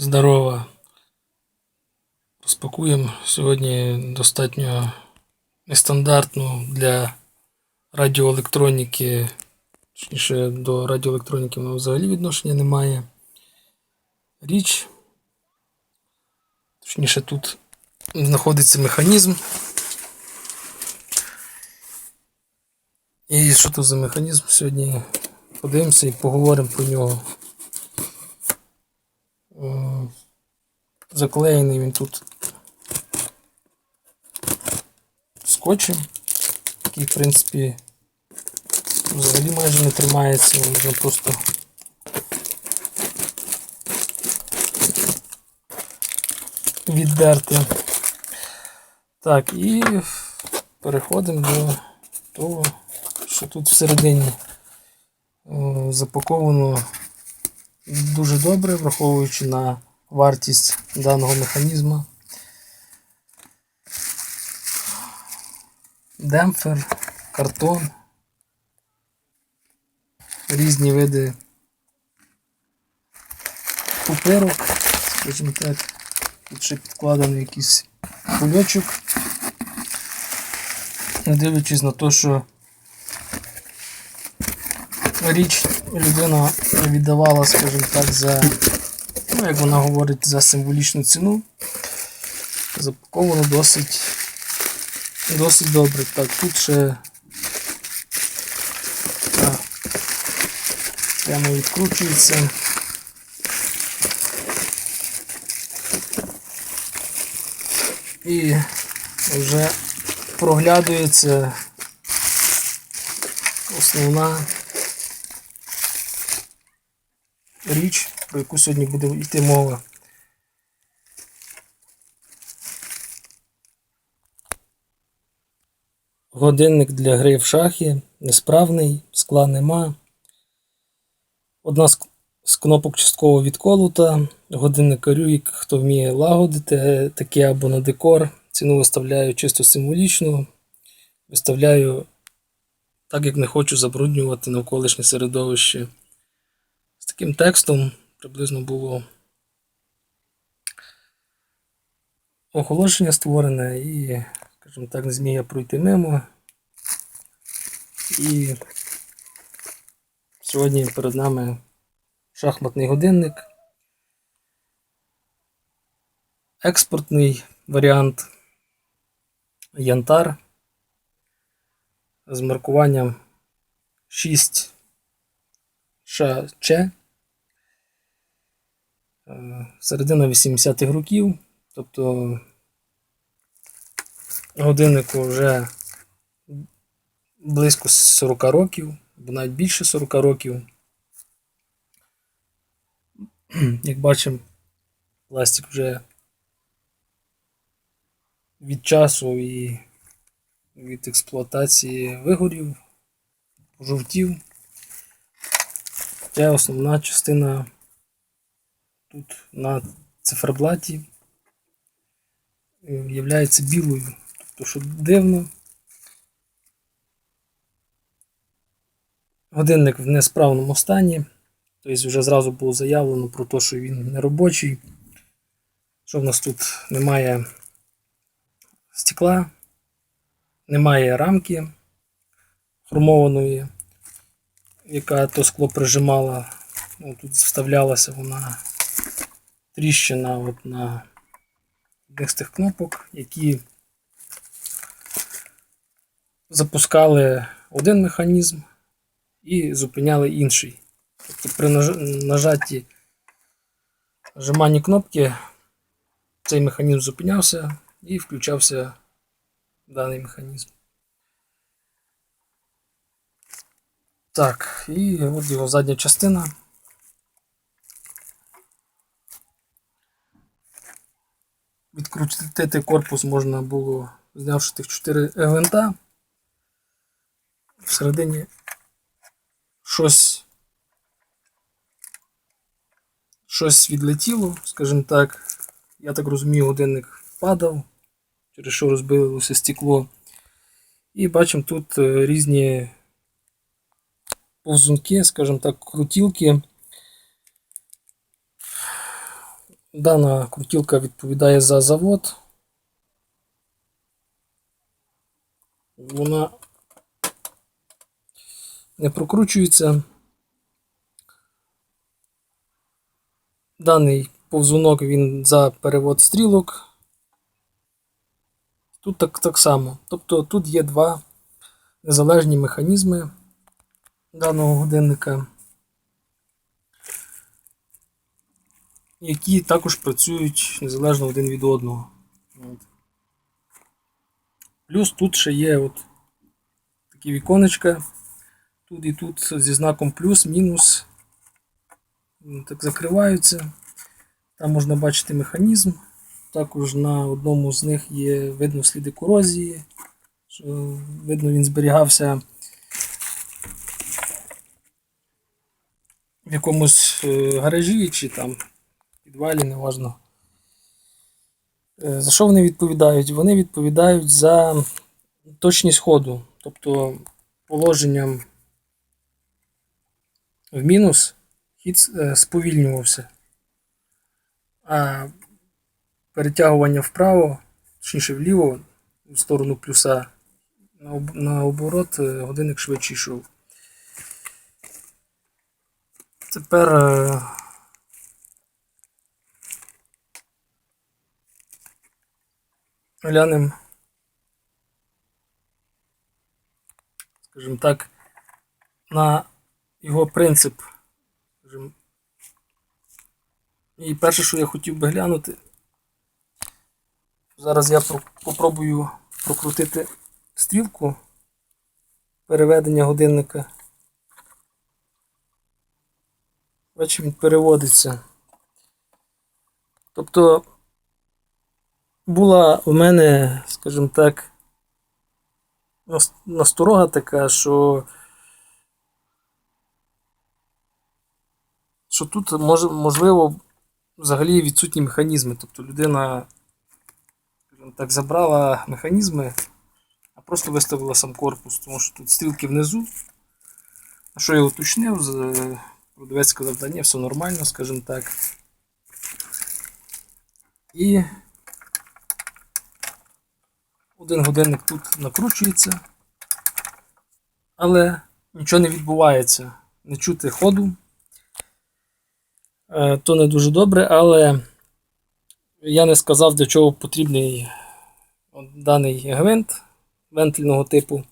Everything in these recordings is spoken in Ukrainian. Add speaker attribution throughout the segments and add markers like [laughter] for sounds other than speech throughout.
Speaker 1: Здорово. Розпакуємо сьогодні достатньо нестандартну для радіоелектроніки. Точніше, до радіоелектроніки вона взагалі відношення немає. Річ. Точніше, тут знаходиться механізм. І що тут за механізм? Сьогодні подивимося і поговоримо про нього. Заклеєний він тут скотчем, який, в принципі, взагалі майже не тримається, можна просто віддерти. Так, і переходимо до того, що тут всередині е, запаковано дуже добре, враховуючи на вартість даного механізму. Демпфер, картон, різні види пупирок, скажімо так, тут ще підкладений якийсь кульочок. Не дивлячись на те, що річ людина віддавала, скажімо так, за, ну, як вона говорить, за символічну ціну. Запаковано досить, досить добре. Так, тут ще так, прямо відкручується. І вже проглядується основна річ, про яку сьогодні буде йти мова. Годинник для гри в шахи несправний, скла нема. Одна з, кнопок частково відколота. Годинник Рюїк, хто вміє лагодити, таке або на декор. Ціну виставляю чисто символічну. Виставляю так, як не хочу забруднювати навколишнє середовище. З таким текстом приблизно було оголошення створене і, скажімо так, не зміг я пройти мимо. І сьогодні перед нами шахматний годинник. Експортний варіант Янтар з маркуванням 6 ШЧ. Е, Середина 80-х років, тобто годиннику вже близько 40 років, або навіть більше 40 років. [clears throat] Як бачимо, пластик вже від часу і від експлуатації вигорів, пожовтів. Ця основна частина тут на циферблаті є білою. Тобто, що дивно. Годинник в несправному стані. Тобто вже зразу було заявлено про те, що він не робочий. Що в нас тут немає стекла, немає рамки хромованої, яка то скло прижимала. Ну, Тут вставлялася вона тріщина от на одних з тих кнопок, які запускали один механізм і зупиняли інший. Тобто при нажатті нажиманні кнопки цей механізм зупинявся і включався даний механізм. Так, і от його задня частина. Відкрутити корпус можна було, знявши тих 4 гвинта. Всередині щось щось відлетіло, скажімо так. Я так розумію, годинник падав, через що розбилося стекло. І бачимо тут е, різні повзунки, скажімо так, крутілки. Дана крутілка відповідає за завод. Вона не прокручується. Даний повзунок він за перевод стрілок. Тут так, так само. Тобто тут є два незалежні механізми даного годинника, які також працюють незалежно один від одного. От. Плюс тут ще є от такі віконечка. Тут і тут зі знаком плюс, мінус. Так закриваються. Там можна бачити механізм. Також на одному з них є видно сліди корозії. Що, видно, він зберігався в якомусь е, гаражі чи там підвалі, неважно. Е, За що вони відповідають? Вони відповідають за точність ходу. Тобто положенням в мінус хід е, сповільнювався. А перетягування вправо, точніше вліво, в сторону плюса, наоб- наоборот, е, годинник швидше йшов. Тепер глянемо, скажімо так, на його принцип. І перше, що я хотів би глянути, зараз я про- попробую прокрутити стрілку переведення годинника. Він переводиться. Тобто була у мене, скажімо так, насторога така, що що тут мож, можливо взагалі відсутні механізми. Тобто людина скажімо так забрала механізми, а просто виставила сам корпус, тому що тут стрілки внизу. А що я уточнив, продавець сказав, ні, все нормально, скажімо так. І один годинник тут накручується, але нічого не відбувається. Не чути ходу. Е, То не дуже добре, але я не сказав, для чого потрібний даний гвинт вентильного типу.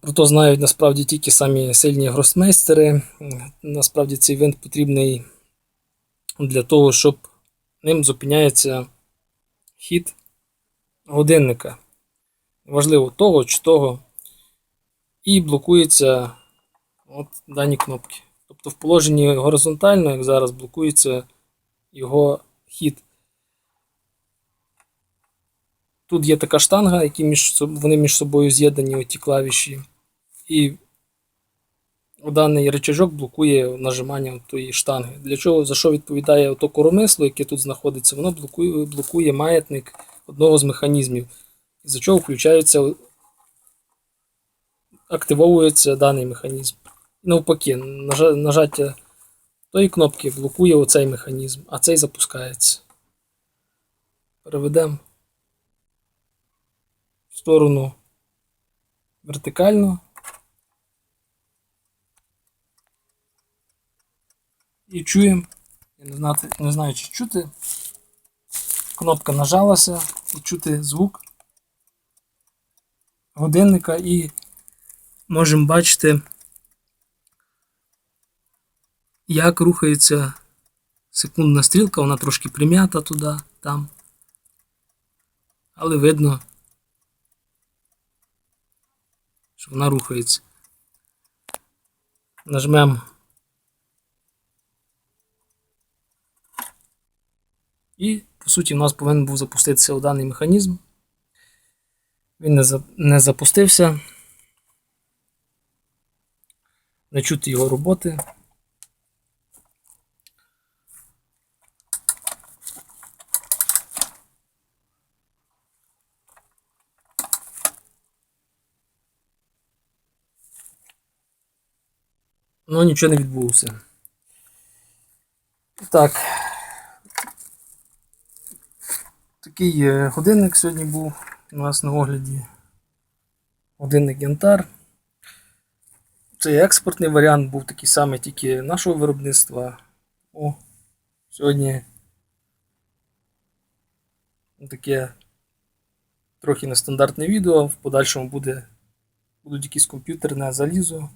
Speaker 1: Про то знають насправді тільки самі сильні гросмейстери. Насправді цей винт потрібний для того, щоб ним зупиняється хід годинника. Важливо того чи того. І блокується от дані кнопки. Тобто в положенні горизонтально, як зараз, блокується його хід. Тут є така штанга, які між, вони між собою з'єднані, оті клавіші. І даний рычажок блокує нажимання тої штанги. Для чого, за що відповідає ото коромисло, яке тут знаходиться, воно блокує, блокує маятник одного з механізмів. Із за чого включається, активовується даний механізм. Навпаки, нажаття тої кнопки блокує оцей механізм, а цей запускається. Переведемо в сторону вертикально. І чуємо, я не знаю, чи чути. Кнопка нажалася і чути звук годинника і можемо бачити, як рухається секундна стрілка, вона трошки прим'ята туди, там. Але видно, що вона рухається. Нажмемо. І, по суті, у нас повинен був запуститися даний механізм. Він не, за- не запустився. Не чути його роботи. Ну, нічого не відбулося. Так, Такий е, годинник сьогодні був у нас на огляді. Годинник Янтар. Цей експортний варіант був такий самий, тільки нашого виробництва. О, сьогодні таке трохи нестандартне відео. В подальшому буде, будуть якісь комп'ютерне залізо.